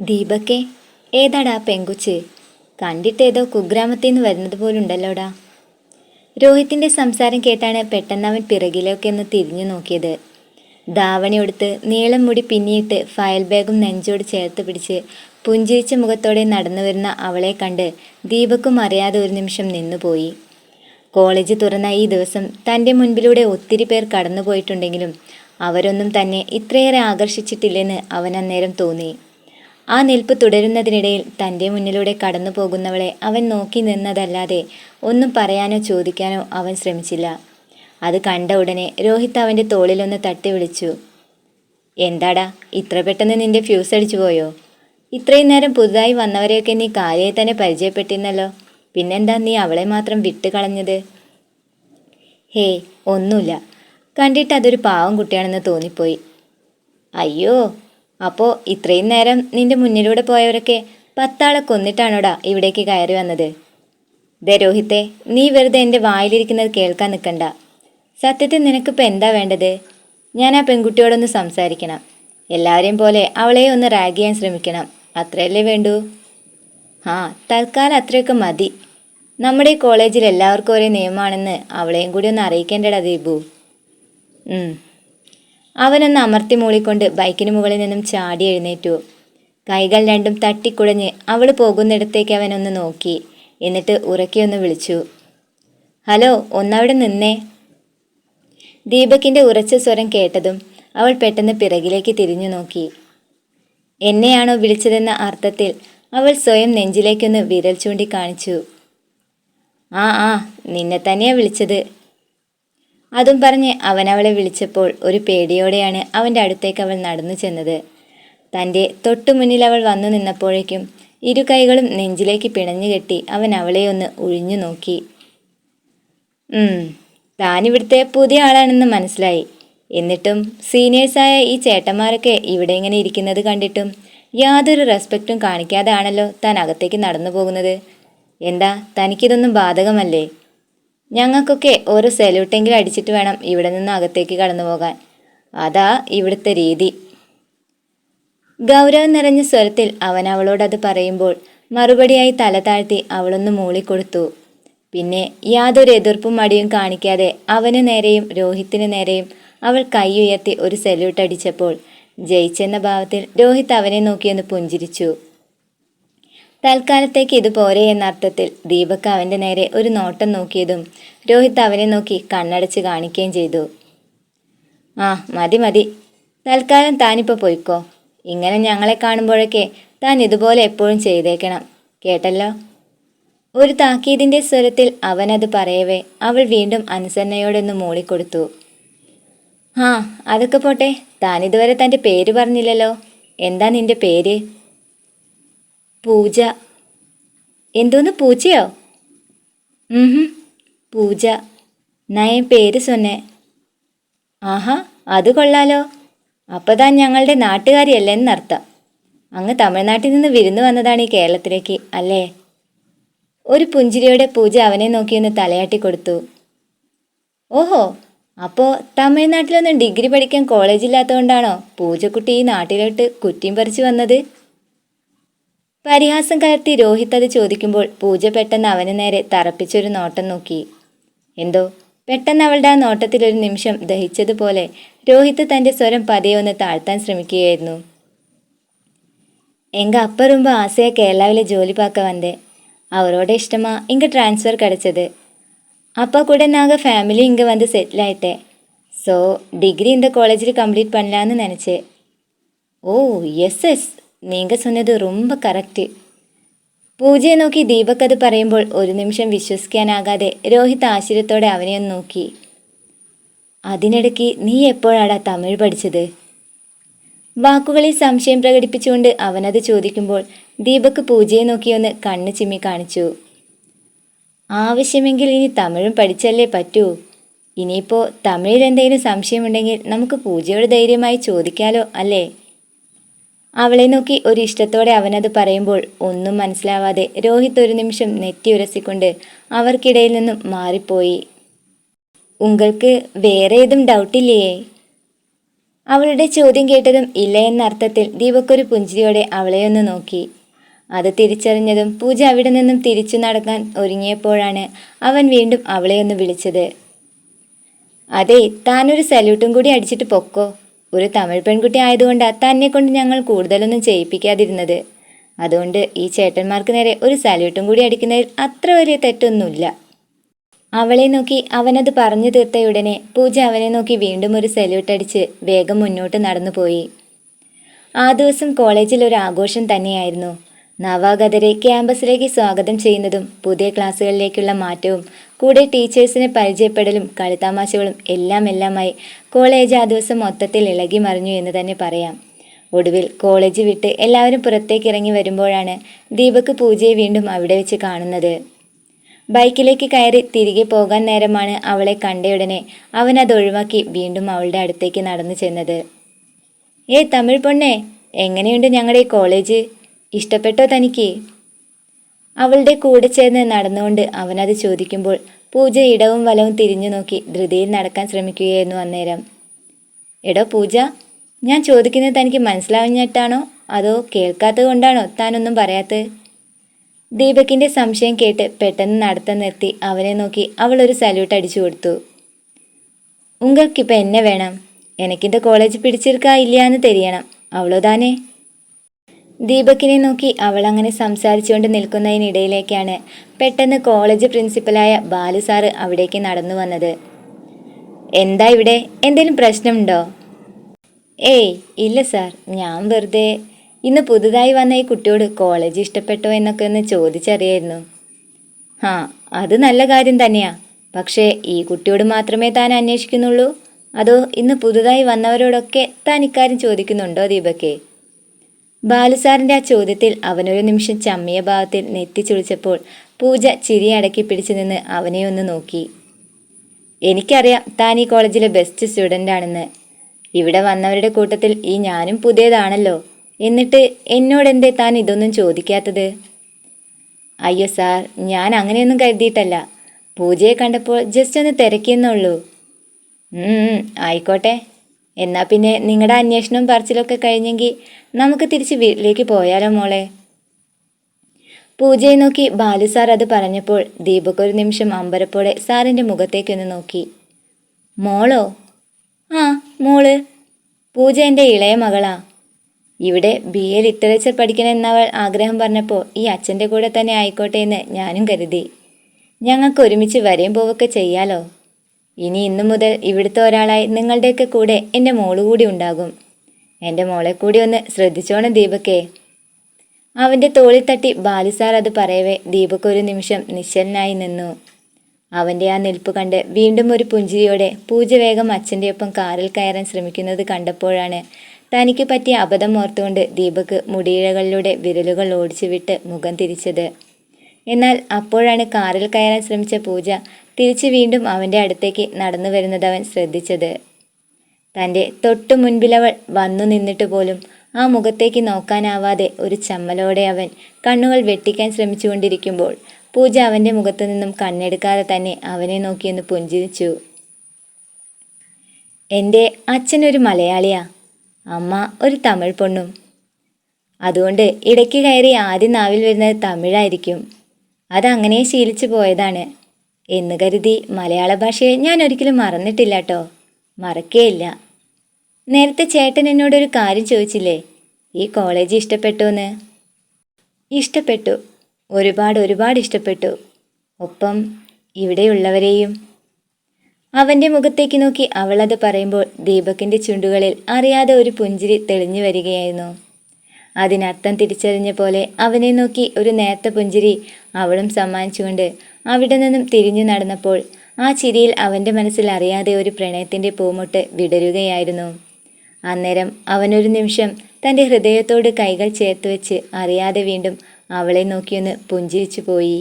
ദീപക്കെ ഏതാടാ പെങ്കുച്ച്? കണ്ടിട്ടേതോ കുഗ്രാമത്തിൽ നിന്ന് വരുന്നത് പോലുണ്ടല്ലോടാ. രോഹിത്തിന്റെ സംസാരം കേട്ടാണ് പെട്ടെന്ന് അവൻ പിറകിലേക്ക് ഒന്ന് തിരിഞ്ഞു നോക്കിയത്. ധാവണി ഉടുത്ത് നീളം മുടി പിന്നിയിട്ട് ഫയൽ ബാഗും നെഞ്ചോട് ചേർത്ത് പിടിച്ച് പുഞ്ചിരിച്ച മുഖത്തോടെ നടന്നു വരുന്ന അവളെ കണ്ട് ദീപക്കും അറിയാതെ ഒരു നിമിഷം നിന്നുപോയി കോളേജ് തുറന്ന ഈ ദിവസം തന്റെ മുൻപിലൂടെ ഒത്തിരി പേർ കടന്നുപോയിട്ടുണ്ടെങ്കിലും അവരൊന്നും തന്നെ ഇത്രയേറെ ആകർഷിച്ചിട്ടില്ലെന്ന് അവൻ അന്നേരം തോന്നി. ആ നിൽപ്പ് തുടരുന്നതിനിടയിൽ തന്റെ മുന്നിലൂടെ കടന്നു പോകുന്നവളെ അവൻ നോക്കി നിന്നതല്ലാതെ ഒന്നും പറയാനോ ചോദിക്കാനോ അവൻ ശ്രമിച്ചില്ല. അത് കണ്ട ഉടനെ രോഹിത് അവന്റെ തോളിലൊന്ന് തട്ടി വിളിച്ചു എന്താടാ ഇത്ര പെട്ടെന്ന് നിന്റെ ഫ്യൂസ് അടിച്ചു പോയോ? ഇത്രയും നേരം പുതുതായി വന്നവരെയൊക്കെ നീ കാര്യയെ തന്നെ പരിചയപ്പെട്ടിരുന്നല്ലോ. പിന്നെന്താ നീ അവളെ മാത്രം വിട്ട് കളഞ്ഞത് ഹേ ഒന്നുമില്ല. കണ്ടിട്ട് അതൊരു പാവം കുട്ടിയാണെന്ന് തോന്നിപ്പോയി. അയ്യോ അപ്പോൾ ഇത്രയും നേരം നിന്റെ മുന്നിലൂടെ പോയവരൊക്കെ പത്താളെ കൊന്നിട്ടാണോടാ ഇവിടേക്ക് കയറി വന്നത്? ദേ രോഹിത്തെ നീ വെറുതെ എന്റെ വായിലിരിക്കുന്നത് കേൾക്കാൻ നിൽക്കണ്ട സത്യത്തിൽ നിനക്കിപ്പോൾ എന്താ വേണ്ടത്? ഞാൻ ആ പെൺകുട്ടിയോടൊന്ന് സംസാരിക്കണം. എല്ലാവരെയും പോലെ അവളെ ഒന്ന് റാഗ് ചെയ്യാൻ ശ്രമിക്കണം. അത്രയല്ലേ വേണ്ടൂ? ആ തൽക്കാലം അത്രയൊക്കെ മതി. നമ്മുടെ കോളേജിൽ എല്ലാവർക്കും ഒരേ നിയമമാണെന്ന് അവളെയും കൂടി ഒന്ന് അറിയിക്കേണ്ടടാ ദീപു. അവനൊന്ന് അമർത്തി മൂളിക്കൊണ്ട് ബൈക്കിന് മുകളിൽ നിന്നും ചാടി എഴുന്നേറ്റു. കൈകൾ രണ്ടും തട്ടിക്കുടഞ്ഞ് അവൾ പോകുന്നിടത്തേക്ക് അവനൊന്ന് നോക്കി. എന്നിട്ട് ഉറക്കിയൊന്ന് വിളിച്ചു. ഹലോ ഒന്നവിടെ നിന്നേ. ദീപക്കിന്റെ ഉറച്ച സ്വരം കേട്ടതും അവൾ പെട്ടെന്ന് പിറകിലേക്ക് തിരിഞ്ഞു നോക്കി. എന്നെയാണോ വിളിച്ചതെന്ന അർത്ഥത്തിൽ അവൾ സ്വയം നെഞ്ചിലേക്കൊന്ന് വിരൽ ചൂണ്ടി കാണിച്ചു. ആ ആ നിന്നെ തന്നെയാ വിളിച്ചത്. അതും പറഞ്ഞ് അവൻ അവളെ വിളിച്ചപ്പോൾ ഒരു പേടിയോടെയാണ് അവന്റെ അടുത്തേക്ക് അവൾ നടന്നു ചെന്നത്. തന്റെ തൊട്ടു മുന്നിൽ അവൾ വന്നു നിന്നപ്പോഴേക്കും ഇരു കൈകളും നെഞ്ചിലേക്ക് പിണഞ്ഞു കെട്ടി അവൻ അവളെ ഒന്ന് ഉഴിഞ്ഞു നോക്കി. താനിവിടുത്തെ പുതിയ ആളാണെന്ന് മനസ്സിലായി. എന്നിട്ടും സീനിയേഴ്സായ ഈ ചേട്ടന്മാരൊക്കെ ഇവിടെ ഇങ്ങനെ ഇരിക്കുന്നത് കണ്ടിട്ടും യാതൊരു റെസ്പെക്റ്റും കാണിക്കാതെ ആണല്ലോ താൻ അകത്തേക്ക് നടന്നു പോകുന്നത്. എന്താ തനിക്കിതൊന്നും ബാധകമല്ലേ? ഞങ്ങൾക്കൊക്കെ ഓരോ സല്യൂട്ടെങ്കിലും അടിച്ചിട്ട് വേണം ഇവിടെ നിന്ന് അകത്തേക്ക് കടന്നു പോകാൻ. അതാ ഇവിടുത്തെ രീതി. ഗൗരവം നിറഞ്ഞ സ്വരത്തിൽ അവൻ അവളോടത് പറയുമ്പോൾ മറുപടിയായി തല താഴ്ത്തി അവളൊന്ന് മൂളിക്കൊടുത്തു. പിന്നെ യാതൊരു എതിർപ്പും മടിയും കാണിക്കാതെ അവന് നേരെയും രോഹിത്തിന് നേരെയും അവൾ കൈ ഉയർത്തി ഒരു സല്യൂട്ട് അടിച്ചപ്പോൾ ജയിച്ചെന്ന ഭാവത്തിൽ രോഹിത് അവനെ നോക്കിയൊന്ന് പുഞ്ചിരിച്ചു. തൽക്കാലത്തേക്ക് ഇത് എന്ന അർത്ഥത്തിൽ ദീപക് അവന്റെ നേരെ ഒരു നോട്ടം നോക്കിയതും രോഹിത് അവനെ നോക്കി കണ്ണടച്ച് കാണിക്കുകയും ചെയ്തു. ആ മതി മതി. തൽക്കാലം താനിപ്പോൾ പോയിക്കോ. ഇങ്ങനെ ഞങ്ങളെ കാണുമ്പോഴൊക്കെ താൻ ഇതുപോലെ എപ്പോഴും ചെയ്തേക്കണം. കേട്ടല്ലോ? ഒരു താക്കീതിന്റെ സ്വരത്തിൽ അവനത് പറയവേ അവൾ വീണ്ടും അനുസരണയോടൊന്ന് മൂളിക്കൊടുത്തു. ആ അതൊക്കെ പോട്ടെ. താനിതുവരെ തന്റെ പേര് പറഞ്ഞില്ലല്ലോ. എന്താ നിന്റെ പേര്? പൂജ. എന്തോന്ന്? പൂജയോ? പൂജ. നയം പേര് സൊന്നെ. ആഹാ അത് കൊള്ളാലോ. അപ്പോൾ താൻ ഞങ്ങളുടെ നാട്ടുകാരിയല്ല എന്നർത്ഥം അങ്ങ് തമിഴ്നാട്ടിൽ നിന്ന് വിരുന്നു വന്നതാണ് ഈ കേരളത്തിലേക്ക് അല്ലേ? ഒരു പുഞ്ചിരിയോടെ പൂജ അവനെ നോക്കിയൊന്ന് തലയാട്ടി കൊടുത്തു. ഓഹോ അപ്പോൾ തമിഴ്നാട്ടിലൊന്നും ഡിഗ്രി പഠിക്കാൻ കോളേജില്ലാത്തതുകൊണ്ടാണോ പൂജക്കുട്ടി ഈ നാട്ടിലോട്ട് കുറ്റിയും പറിച്ചു വന്നത്? പരിഹാസം കലർത്തി രോഹിത് അത് ചോദിക്കുമ്പോൾ പൂജ പെട്ടെന്ന് അവന് നേരെ തറപ്പിച്ചൊരു നോട്ടം നോക്കി എന്തോ പെട്ടെന്ന് അവളുടെ ആ നോട്ടത്തിൽ ഒരു നിമിഷം ദഹിച്ചതുപോലെ രോഹിത് തന്റെ സ്വരം പതിയെ ഒന്ന് താഴ്ത്താൻ ശ്രമിക്കുകയായിരുന്നു எங்க அப்பா ரொம்ப ஆசையாக கேரளாவில் ஜோலி பார்க்க வந்தேன் அவரோட இஷ்டமா இங்கே ட்ரான்ஸ்ஃபர் கிடச்சது அப்பா கூட நாங்கள் ஃபேமிலி இங்கே வந்து செட்டில் ஆயிட்டேன் ஸோ டிகிரி இந்த காலேஜில் கம்ப்ளீட் பண்ணலான்னு நினச்சேன் ഓ യെസ് എസ് നീങ്ക സൊന്നത് റൊമ്പ കറക്റ്റ് പൂജയെ നോക്കി ദീപക് അത് പറയുമ്പോൾ ഒരു നിമിഷം വിശ്വസിക്കാനാകാതെ രോഹിത് ആശ്ചര്യത്തോടെ അവനെ ഒന്ന് നോക്കി. അതിനിടയ്ക്ക് നീ എപ്പോഴാടാ തമിഴ് പഠിച്ചത്? വാക്കുകളിൽ സംശയം പ്രകടിപ്പിച്ചുകൊണ്ട് അവനത് ചോദിക്കുമ്പോൾ ദീപക് പൂജയെ നോക്കിയൊന്ന് കണ്ണ് ചിമ്മി കാണിച്ചു. ആവശ്യമെങ്കിൽ ഇനി തമിഴും പഠിച്ചല്ലേ പറ്റൂ? ഇനിയിപ്പോൾ തമിഴിൽ എന്തെങ്കിലും സംശയമുണ്ടെങ്കിൽ നമുക്ക് പൂജയോട് ധൈര്യമായി ചോദിക്കാലോ അല്ലേ? അവളെ നോക്കി ഒരു ഇഷ്ടത്തോടെ അവനത് പറയുമ്പോൾ ഒന്നും മനസ്സിലാവാതെ രോഹിത് ഒരു നിമിഷം നെറ്റി ഉരസിക്കൊണ്ട് അവർക്കിടയിൽ നിന്നും മാറിപ്പോയി. ഉങ്ങൾക്ക് വേറെ ഏതും ഡൗട്ടില്ലേ അവളുടെ ചോദ്യം കേട്ടതും ഇല്ല എന്ന അർത്ഥത്തിൽ ദീപക്കൊരു പുഞ്ചിരിയോടെ അവളെയൊന്ന് നോക്കി. അത് തിരിച്ചറിഞ്ഞതും പൂജ അവിടെ നിന്നും തിരിച്ചു നടക്കാൻ ഒരുങ്ങിയപ്പോഴാണ് അവൻ വീണ്ടും അവളെ ഒന്ന് വിളിച്ചത്. അതെ താനൊരു സല്യൂട്ടും കൂടി അടിച്ചിട്ട് പൊക്കോ. ഒരു തമിഴ് പെൺകുട്ടി ആയതുകൊണ്ട് തന്നെ കൊണ്ട് ഞങ്ങൾ കൂടുതലൊന്നും ചെയ്യിപ്പിക്കാതിരുന്നത്. അതുകൊണ്ട് ഈ ചേട്ടന്മാർക്ക് നേരെ ഒരു സല്യൂട്ടും കൂടി അടിക്കുന്നതിൽ അത്ര വലിയ തെറ്റൊന്നുമില്ല. അവളെ നോക്കി അവനത് പറഞ്ഞു തീർത്തയുടനെ പൂജ അവനെ നോക്കി വീണ്ടും ഒരു സല്യൂട്ട് അടിച്ച് വേഗം മുന്നോട്ട് നടന്നുപോയി. ആ ദിവസം കോളേജിൽ ഒരു ആഘോഷം തന്നെയായിരുന്നു. നവാഗതരെ ക്യാമ്പസിലേക്ക് സ്വാഗതം ചെയ്യുന്നതും പുതിയ ക്ലാസ്സുകളിലേക്കുള്ള മാറ്റവും കൂടെ ടീച്ചേഴ്സിനെ പരിചയപ്പെടലും കളിത്താമാശകളും എല്ലാം എല്ലാമായി കോളേജ് ആ ദിവസം മൊത്തത്തിൽ ഇളകി മറിഞ്ഞു എന്ന് തന്നെ പറയാം. ഒടുവിൽ കോളേജ് വിട്ട് എല്ലാവരും പുറത്തേക്ക് ഇറങ്ങി വരുമ്പോഴാണ് ദീപക് പൂജയെ വീണ്ടും അവിടെ വെച്ച് കാണുന്നത്. ബൈക്കിലേക്ക് കയറി തിരികെ പോകാൻ നേരമാണ് അവളെ കണ്ടയുടനെ അവൻ അത് ഒഴിവാക്കി വീണ്ടും അവളുടെ അടുത്തേക്ക് നടന്നു ചെന്നത്. ഏ തമിഴ് പൊണ്ണേ എങ്ങനെയുണ്ട് ഞങ്ങളുടെ കോളേജ്? ഇഷ്ടപ്പെട്ടോ തനിക്ക്? അവളുടെ കൂടെ ചേർന്ന് നടന്നുകൊണ്ട് അവനത് ചോദിക്കുമ്പോൾ പൂജ ഇടവും വലവും തിരിഞ്ഞു നോക്കി ധൃതിയിൽ നടക്കാൻ ശ്രമിക്കുകയായിരുന്നു അന്നേരം. എടോ പൂജ ഞാൻ ചോദിക്കുന്നത് തനിക്ക് മനസ്സിലാവിഞ്ഞിട്ടാണോ അതോ കേൾക്കാത്തത് കൊണ്ടാണോ താനൊന്നും പറയാത്തത്? ദീപകിന്റെ സംശയം കേട്ട് പെട്ടെന്ന് നടത്തം നിർത്തി അവനെ നോക്കി അവൾ ഒരു സല്യൂട്ട് അടിച്ചു കൊടുത്തു. ഉങ്ങൾക്കിപ്പോൾ എന്നെ വേണം? എനിക്കിന്റെ കോളേജ് പിടിച്ചെടുക്കാ ഇല്ലയെന്ന് തെരിയണം. അവളോ അവളോതാനേ ദീപകിനെ നോക്കി അവൾ അങ്ങനെ സംസാരിച്ചുകൊണ്ട് നിൽക്കുന്നതിനിടയിലേക്കാണ് പെട്ടെന്ന് കോളേജ് പ്രിൻസിപ്പലായ ബാലു സാറ് അവിടേക്ക് നടന്നു വന്നത്. എന്താ ഇവിടെ? എന്തെങ്കിലും പ്രശ്നമുണ്ടോ? ഏയ് ഇല്ല സാർ. ഞാൻ വെറുതെ ഇന്ന് പുതുതായി വന്ന ഈ കുട്ടിയോട് കോളേജ് ഇഷ്ടപ്പെട്ടോ എന്നൊക്കെ ഒന്ന് ചോദിച്ചറിയായിരുന്നു. ആ അത് നല്ല കാര്യം തന്നെയാ. പക്ഷേ ഈ കുട്ടിയോട് മാത്രമേ താൻ അന്വേഷിക്കുന്നുള്ളൂ? അതോ ഇന്ന് പുതുതായി വന്നവരോടൊക്കെ താൻ ഇക്കാര്യം ചോദിക്കുന്നുണ്ടോ ദീപക്കേ ബാലുസാറിന്റെ ആ ചോദ്യത്തിൽ അവനൊരു നിമിഷം ചമ്മിയ ഭാവത്തിൽ നെറ്റി ചുളിച്ചപ്പോൾ പൂജ ചിരി അടക്കി പിടിച്ചു നിന്ന് അവനെ ഒന്ന് നോക്കി. എനിക്കറിയാം താൻ ഈ കോളേജിലെ ബെസ്റ്റ് സ്റ്റുഡന്റ് ആണെന്ന്. ഇവിടെ വന്നവരുടെ കൂട്ടത്തിൽ ഈ ഞാനും പുതിയതാണല്ലോ. എന്നിട്ട് എന്നോടെന്തേ താൻ ഇതൊന്നും ചോദിക്കാത്തത്? അയ്യോ സാർ ഞാൻ അങ്ങനെയൊന്നും കരുതിയിട്ടല്ല. പൂജയെ കണ്ടപ്പോൾ ജസ്റ്റ് ഒന്ന് തിരക്കിയെന്നുള്ളൂ ആയിക്കോട്ടെ. എന്നാ പിന്നെ നിങ്ങളുടെ അന്വേഷണവും പറച്ചിലൊക്കെ കഴിഞ്ഞെങ്കിൽ നമുക്ക് തിരിച്ച് വീട്ടിലേക്ക് പോയാലോ മോളെ? പൂജയെ നോക്കി ബാലു സാർ അത് പറഞ്ഞപ്പോൾ ദീപക് ഒരു നിമിഷം അമ്പരപ്പോടെ സാറിന്റെ മുഖത്തേക്കൊന്ന് നോക്കി. മോളോ? ആ മോൾ. പൂജ എന്റെ ഇളയ മകളാ. ഇവിടെ ബി എ ലിറ്ററേച്ചർ പഠിക്കണമെന്നവൾ ആഗ്രഹം പറഞ്ഞപ്പോൾ ഈ അച്ഛന്റെ കൂടെ തന്നെ ആയിക്കോട്ടെ എന്ന് ഞാനും കരുതി. ഞങ്ങൾക്ക് ഒരുമിച്ച് വരെയും പോവൊക്കെ ചെയ്യാലോ? ഇനി ഇന്നു മുതൽ ഇവിടുത്തെ ഒരാളായി നിങ്ങളുടെയൊക്കെ കൂടെ എന്റെ മോൾ കൂടി ഉണ്ടാകും. എന്റെ മോളെ കൂടി ഒന്ന് ശ്രദ്ധിച്ചോണം ദീപക്കേ അവന്റെ തോളിൽ തട്ടി ബാലിസാർ അത് പറയവേ ദീപക് ഒരു നിമിഷം നിശ്ചലനായി നിന്നു. അവന്റെ ആ നിൽപ്പ് കണ്ട് വീണ്ടും ഒരു പുഞ്ചിരിയോടെ പൂജ വേഗം അച്ഛന്റെ ഒപ്പം കാറിൽ കയറാൻ ശ്രമിക്കുന്നത് കണ്ടപ്പോഴാണ് തനിക്ക് പറ്റിയ അബദ്ധം ഓർത്തുകൊണ്ട് ദീപക് മുടിയിഴകളിലൂടെ വിരലുകൾ ഓടിച്ചു വിട്ട് മുഖം തിരിച്ചത്. എന്നാൽ അപ്പോഴാണ് കാറിൽ കയറാൻ ശ്രമിച്ച പൂജ തിരിച്ച് വീണ്ടും അവന്റെ അടുത്തേക്ക് നടന്നു വരുന്നത് അവൻ ശ്രദ്ധിച്ചത്. തന്റെ തൊട്ടു മുൻപിലവൾ വന്നു നിന്നിട്ട് പോലും ആ മുഖത്തേക്ക് നോക്കാനാവാതെ ഒരു ചമ്മലോടെ അവൻ കണ്ണുകൾ വെട്ടിക്കാൻ ശ്രമിച്ചുകൊണ്ടിരിക്കുമ്പോൾ പൂജ അവന്റെ മുഖത്തു നിന്നും കണ്ണെടുക്കാതെ തന്നെ അവനെ നോക്കിയൊന്ന് പുഞ്ചിരിച്ചു. എന്റെ അച്ഛനൊരു മലയാളിയാ. അമ്മ ഒരു തമിഴ് പൊണ്ണും. അതുകൊണ്ട് ഇടയ്ക്ക് കയറി ആദ്യം നാവിൽ വരുന്നത് തമിഴായിരിക്കും. അതങ്ങനെ ശീലിച്ചു പോയതാണ്. എന്ന് കരുതി മലയാള ഭാഷയെ ഞാൻ ഒരിക്കലും മറന്നിട്ടില്ല കേട്ടോ മറക്കേയില്ല. നേരത്തെ ചേട്ടൻ എന്നോടൊരു കാര്യം ചോദിച്ചില്ലേ? ഈ കോളേജ് ഇഷ്ടപ്പെട്ടു എന്ന് ഇഷ്ടപ്പെട്ടു. ഒരുപാട് ഒരുപാട് ഇഷ്ടപ്പെട്ടു. ഒപ്പം ഇവിടെയുള്ളവരെയും. അവന്റെ മുഖത്തേക്ക് നോക്കി അവളത് പറയുമ്പോൾ ദീപകിന്റെ ചുണ്ടുകളിൽ അറിയാതെ ഒരു പുഞ്ചിരി തെളിഞ്ഞു വരികയായിരുന്നു. അതിനർത്ഥം തിരിച്ചറിഞ്ഞ പോലെ അവനെ നോക്കി ഒരു നേർത്ത പുഞ്ചിരി അവളും സമ്മാനിച്ചുകൊണ്ട് അവിടെ നിന്നും തിരിഞ്ഞു നടന്നപ്പോൾ ആ ചിരിയിൽ അവന്റെ മനസ്സിൽ അറിയാതെ ഒരു പ്രണയത്തിന്റെ പൂമൊട്ട് വിടരുകയായിരുന്നു. അന്നേരം അവനൊരു നിമിഷം തന്റെ ഹൃദയത്തോട് കൈകൾ ചേർത്ത് വെച്ച് അറിയാതെ വീണ്ടും അവളെ നോക്കിയൊന്ന് പുഞ്ചിരിച്ചു പോയി